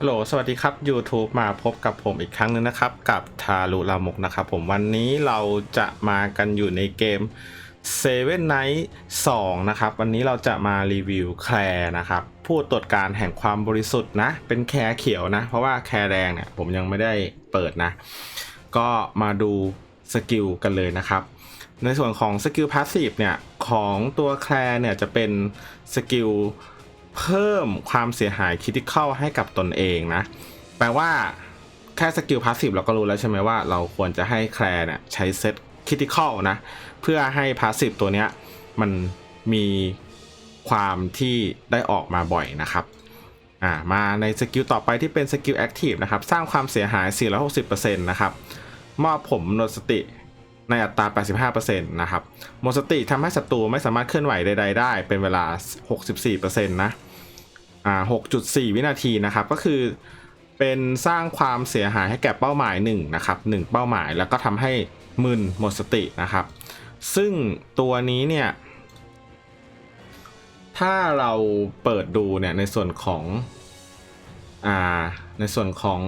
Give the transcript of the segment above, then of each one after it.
ฮัลโหล สวัสดีครับ YouTube มาพบกับผมอีกครั้งหนึงนะครับ กับทารุลามกนะครับผมวันนี้เราจะมากันอยู่ในเกม Seven Night 2นะครับ วันนี้เราจะมารีวิวแคร์นะครับ ผู้ตรวจการแห่งความบริสุทธิ์นะ เป็นแคร์เขียวนะ เพราะว่าแคร์แดงเนี่ยผมยังไม่ได้เปิดนะ ก็มาดูสกิลกันเลยนะครับ ในส่วนของสกิลพาสซีฟเนี่ย ของตัวแคร์เนี่ยจะเป็นสกิล เพิ่มความเสียหายคิด i เข้าให้กับตนเองนะ แปลว่าแค่สกิลพาสซีฟเราก็รู้แล้วใช่ไหมว่าเราควรจะให้แคร์เนี่ยใช้เซตคิด i เข้านะ เพื่อให้พาสซีฟตัวเนี้ยมันมีความที่ได้ออกมาบ่อยนะครับอ่ามาในสกิลต่อไปที่เป็นสกิลแอคทีฟนะครับ สร้างความเสียหาย 460%นะครับ มอบผมนสติในอัตรา 85%นะครับหมดสติทำให้ศัตรูไม่สามารถเคลื่อนไหวใดๆได้ เป็นเวลา 64%นะ อ่า6.4 วินาทีนะครับ ก็คือเป็นสร้างความเสียหายให้แก่เป้าหมาย1นะครับ1เป้าหมายแล้วก็ทำให้มึนหมดสตินะครับ ซึ่งตัวนี้เนี่ย ถ้าเราเปิดดูเนี่ยในส่วนของอ่าในส่วนของ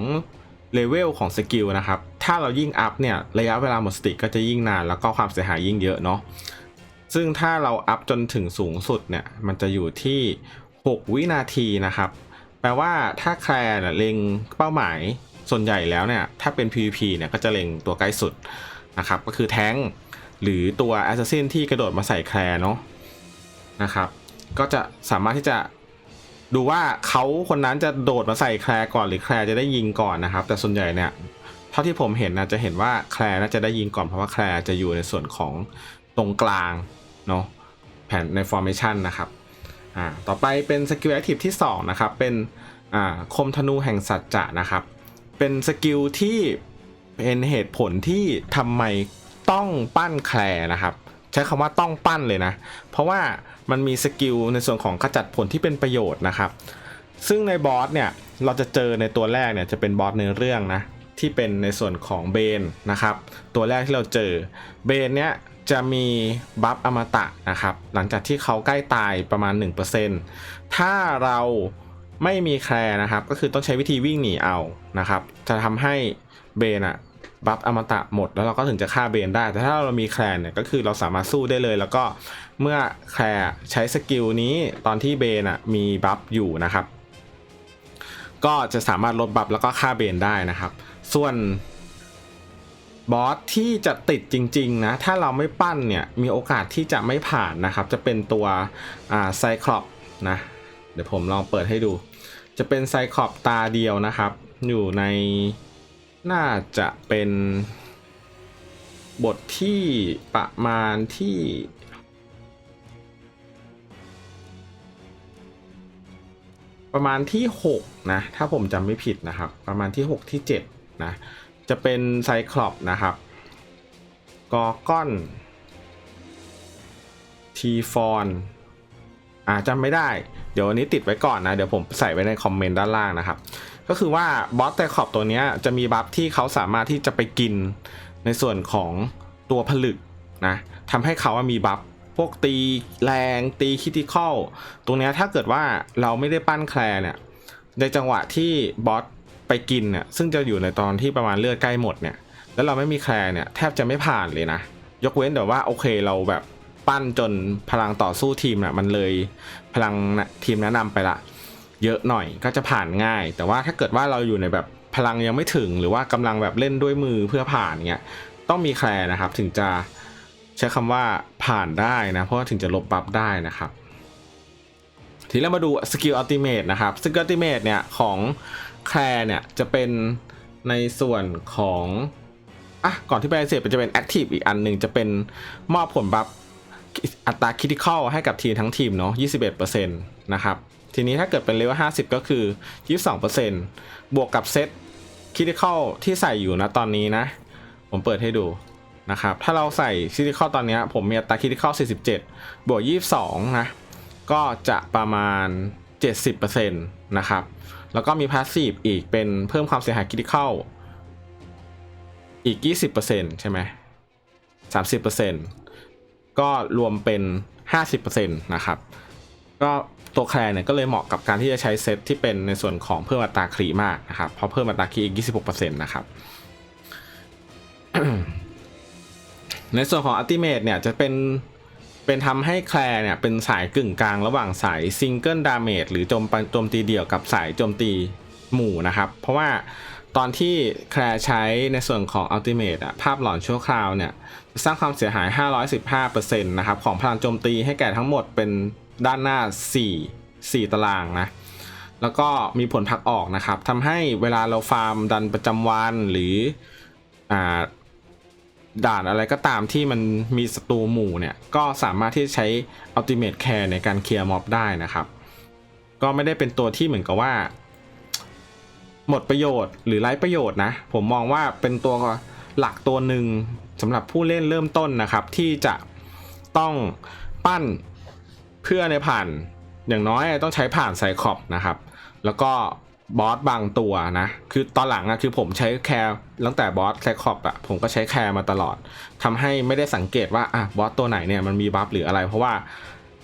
เลเวลของสกิลนะครับ ถ้าเรายิ่งอัพเนี่ยระยะเวลาหมดสติก็จะยิ่งนาน แล้วก็ความเสียหายยิ่งเยอะเนาะ ซึ่งถ้าเราอัพจนถึงสูงสุดเนี่ย มันจะอยู่ที่ 6 วินาทีนะครับ แปลว่าถ้าแคลร์เนี่ยเล็งเป้าหมายส่วนใหญ่แล้วเนี่ย ถ้าเป็น PVP เนี่ยก็จะเล็งตัวใกล้สุดนะครับ ก็คือแท้งหรือตัวแอสซัสซินที่กระโดดมาใส่แคลร์เนาะนะครับ ก็จะสามารถที่จะดูว่าเขาคนนั้นจะโดดมาใส่แคลร์ก่อนหรือแคลร์จะได้ยิงก่อนนะครับ แต่ส่วนใหญ่เนี่ยเท่าที่ผมเห็นนะจะเห็นว่าแคลร์น่าจะได้ยิงก่อนเพราะว่าแคลร์จะอยู่ในส่วนของตรงกลางเนาะแผนในฟอร์เมชันนะครับ อ่าต่อไปเป็นสกิลแอคทีฟที่2นะครับเป็นอ่าคมธนูแห่งสัจจะนะครับ เป็นสกิลที่เป็นเหตุผลที่ทำไมต้องปั้นแคลนะครับ ใช้คำว่าต้องปั้นเลยนะ เพราะว่ามันมีสกิลในส่วนของขจัดผลที่เป็นประโยชน์นะครับ ซึ่งในบอสเนี่ยเราจะเจอในตัวแรกเนี่ยจะเป็นบอสในเรื่องนะที่เป็นในส่วนของเบนนะครับ ตัวแรกที่เราเจอเบนเนี่ย จะมีบัฟอมตะนะครับ หลังจากที่เขาใกล้ตายประมาณ 1%ถ้าเราไม่มีแคร์นะครับ ก็คือต้องใช้วิธีวิ่งหนีเอานะครับ จะทำให้เบนอะบัฟอมตะหมดแล้วเราก็ถึงจะฆ่าเบนได้ แต่ถ้าเรามีแคร์เนี่ยก็คือเราสามารถสู้ได้เลย แล้วก็เมื่อแคร์ใช้สกิลนี้ตอนที่เบนอะมีบัฟอยู่นะครับ ก็จะสามารถลดบัฟแล้วก็ฆ่าเบนได้นะครับ ส่วน บอสที่จะติดจริงๆนะถ้าเราไม่ปั้นเนี่ยมีโอกาสที่จะไม่ผ่านนะครับ จะเป็นตัวอ่าไซคลอปนะเดี๋ยวผมลองเปิดให้ดู จะเป็นไซคลอปตาเดียวนะครับ อยู่ในน่าจะเป็นบทที่ประมาณที่ประมาณที่ 6 นะ ถ้าผมจำไม่ผิดนะครับ ประมาณที่ 6 ที่ 7 นะ จะเป็นไซคลอปนะครับกอก้อนทีฟอนอ่าจำไม่ได้ เดี๋ยววันนี้ติดไว้ก่อนนะ เดี๋ยวผมใส่ไว้ในคอมเมนต์ด้านล่างนะครับ ก็คือว่าบอสไซคลอปตัวนี้จะมีบัฟที่เขาสามารถที่จะไปกินในส่วนของตัวผลึกนะทำให้เขามีบัฟพวกตีแรงตีคิติคอลตรงนี้ถ้าเกิดว่าเราไม่ได้ปั้นแคลเนี่ยในจังหวะที่บอส ไปกินเนี่ยซึ่งจะอยู่ในตอนที่ประมาณเลือดใกล้หมดเนี่ยแล้วเราไม่มีแคลร์เนี่ยแทบจะไม่ผ่านเลยนะ ยกเว้นแต่ว่าโอเคเราแบบปั้นจนพลังต่อสู้ทีมน่ะมันเลยพลังน่ะทีมแนะนำไปละ เยอะหน่อยก็จะผ่านง่าย แต่ว่าถ้าเกิดว่าเราอยู่ในแบบพลังยังไม่ถึงหรือว่ากำลังแบบเล่นด้วยมือเพื่อผ่านเงี้ยต้องมีแคลร์นะครับถึงจะใช้คำว่าผ่านได้นะเพราะถึงจะลบบัฟได้นะครับ ทีนี้เรามาดูสกิลอัลติเมทนะครับสกิลอัลติเมทเนี่ยของแคลร์เนี่ยจะเป็นในส่วนของอะก่อนที่ไปเสร็จมันจะเป็นแอคทีฟอีกอันหนึ่งจะเป็นมอบผลบัฟอัตราคิติคอลให้กับทีมทั้งทีมเนาะ21%นะครับ ทีนี้ถ้าเกิดเป็นเลเวล50 ก็คือ 22%บวกกับเซตคิติคอลที่ใส่อยู่นะตอนนี้นะ ผมเปิดให้ดูนะครับ ถ้าเราใส่คิติคอลตอนนี้ผมมีอัตราคิติคอล47 บวก 22 นะ ก็จะประมาณ 70%นะครับ แล้วก็มีพาสซีฟอีกเป็นเพิ่มความเสียหายคริติคอลอีก 20%ใช่ไหม30%ก็รวมเป็น 50%นะครับ ก็ตัวแคลร์เนี่ยก็เลยเหมาะกับการที่จะใช้เซตที่เป็นในส่วนของเพิ่มอัตราคลีมากนะครับเพราะเพิ่มอัตราคลีอีก 26%นะครับ ในส่วนของอัลติเม e เนี่ยจะเป็น เป็นทำให้แคลร์เนี่ยเป็นสายกึ่งกลางระหว่างสายซิงเกิลดาเมจหรือโจมโจมตีเดี่ยวกับสายโจมตีหมู่นะครับ เพราะว่าตอนที่แคลร์ใช้ในส่วนของอัลติเม e อะภาพหลอนชั่วคราวเนี่ย สร้างความเสียหาย 515%นะครับ ของพลังโจมตีให้แก่ทั้งหมดเป็นด้านหน้า 4 4 ตารางนะ แล้วก็มีผลผลักออกนะครับทำให้เวลาเราฟาร์มดันประจำวันหรืออ่า ด่านอะไรก็ตามที่มันมีศัตรูหมู่เนี่ย ก็สามารถที่ใช้ Ultimate Care ในการเคลียร์ม็อบได้นะครับ ก็ไม่ได้เป็นตัวที่เหมือนกับว่า หมดประโยชน์หรือไร้ประโยชน์นะ ผมมองว่าเป็นตัวหลักตัวหนึ่งสำหรับผู้เล่นเริ่มต้นนะครับ ที่จะต้องปั้นเพื่อในผ่านอย่างน้อยต้องใช้ผ่านไซคอปนะครับ แล้วก็ บอสบางตัวนะ คือตอนหลังอะคือผมใช้แคร์ตั้งแต่บอสไซคอปอะผมก็ใช้แคร์มาตลอดทำให้ไม่ได้สังเกตว่าอะบอสตัวไหนเนี่ยมันมีบัฟหรืออะไร เพราะว่า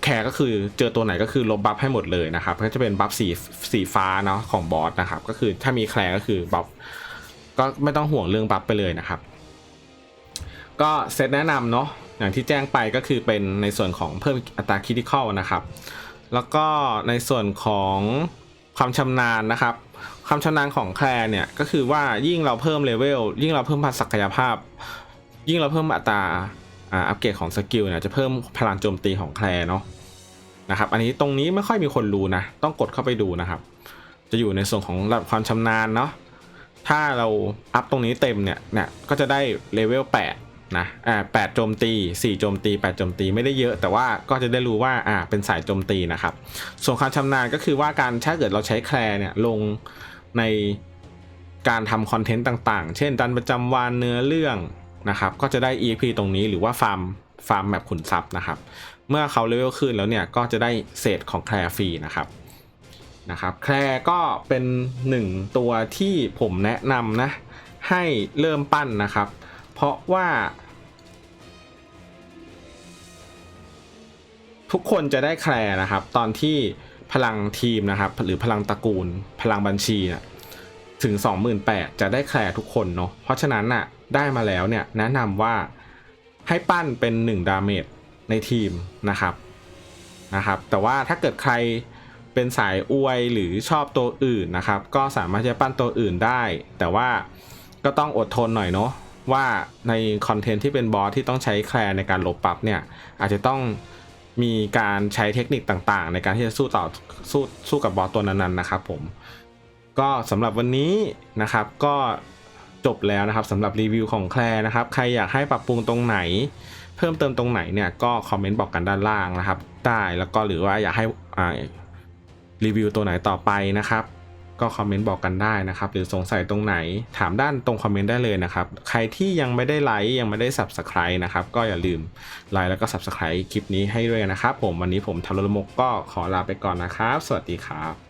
แคร์ก็คือเจอตัวไหนก็คือลบบัฟให้หมดเลยนะครับ ก็จะเป็นบัฟสีสีฟ้าเนาะของบอสนะครับ ก็คือถ้ามีแคร์ก็คือบัฟก็ไม่ต้องห่วงเรื่องบัฟไปเลยนะครับ ก็เซตแนะนำเนาะอย่างที่แจ้งไปก็คือเป็นในส่วนของเพิ่มอัตราคิดิคอลนะครับ แล้วก็ในส่วนของ ความชำนาญนะครับ ความชำนาญของแคลเนี่ยก็คือว่ายิ่งเราเพิ่มเลเวลยิ่งเราเพิ่มพัศักยภาพ ยิ่งเราเพิ่มอัตราอัปเกรดของสกิลเนี่ยจะเพิ่มพลังโจมตีของแคลเนาะนะครับอันนี้ตรงนี้ไม่ค่อยมีคนรู้นะ ต้องกดเข้าไปดูนะครับ จะอยู่ในส่วนของระดับความชำนาญเนาะถ้าเราอัพตรงนี้เต็มเนี่ยเนี่ยก็จะได้เลเวล8 นะอ่าแปดโจมตี4โจมตี8โจมตีไม่ได้เยอะ แต่ว่าก็จะได้รู้ว่าอ่าเป็นสายโจมตีนะครับ ส่วนความชำนาญก็คือว่าการถ้าเกิดเราใช้แคลร์เนี่ยลงในการทำคอนเทนต์ต่างๆ เช่นดันประจำวันเนื้อเรื่องนะครับ ก็จะได้ EP ตรงนี้หรือว่าฟาร์มฟาร์มแบบขุนทรัพย์นะครับ เมื่อเขาเลเวลขึ้นแล้วเนี่ยก็จะได้เศษของแคลร์ฟรีนะครับนะครับแคลร์ก็เป็นหนึ่งตัวที่ผมแนะนำนะให้เริ่มปั้นนะครับ เพราะว่า ทุกคนจะได้แคลร์นะครับ ตอนที่พลังทีมนะครับ หรือพลังตระกูล พลังบัญชีนะถึง 28,000จะได้แคลร์ทุกคนเนาะเพราะฉะนั้นน่ะได้มาแล้วเนี่ยแนะนำว่าให้ปั้นเป็น 1 ดาเมจในทีมนะครับนะครับ แต่ว่าถ้าเกิดใครเป็นสายอวยหรือชอบตัวอื่นนะครับ ก็สามารถจะปั้นตัวอื่นได้ แต่ว่าก็ต้องอดทนหน่อยเนาะ ว่าในคอนเทนต์ที่เป็นบอสที่ต้องใช้แคลในการลบปรับเนี่ยอาจจะต้องมีการใช้เทคนิคต่างๆ ในการที่จะสู้ต่อสู้สู้กับบอสตัวนั้นๆนะครับผมก็สำหรับวันนี้นะครับก็จบแล้วนะครับสำหรับรีวิวของแคลนะครับ ใครอยากให้ปรับปรุงตรงไหน เพิ่มเติมตรงไหนเนี่ยก็คอมเมนต์บอกกันด้านล่างนะครับได้แล้วก็หรือว่าอยากให้รีวิวตัวไหนต่อไปนะครับ ก็คอมเมนต์บอกกันได้นะครับ หรือสงสัยตรงไหนถามด้านตรงคอมเมนต์ได้เลยนะครับ ใครที่ยังไม่ได้ไลค์ยังไม่ได้ Subscribe นะครับ ก็อย่าลืมไลค์แล้วก็ Subscribe คลิปนี้ให้ด้วยนะครับ ผมวันนี้ผมทารลมกก็ขอลาไปก่อนนะครับ สวัสดีครับ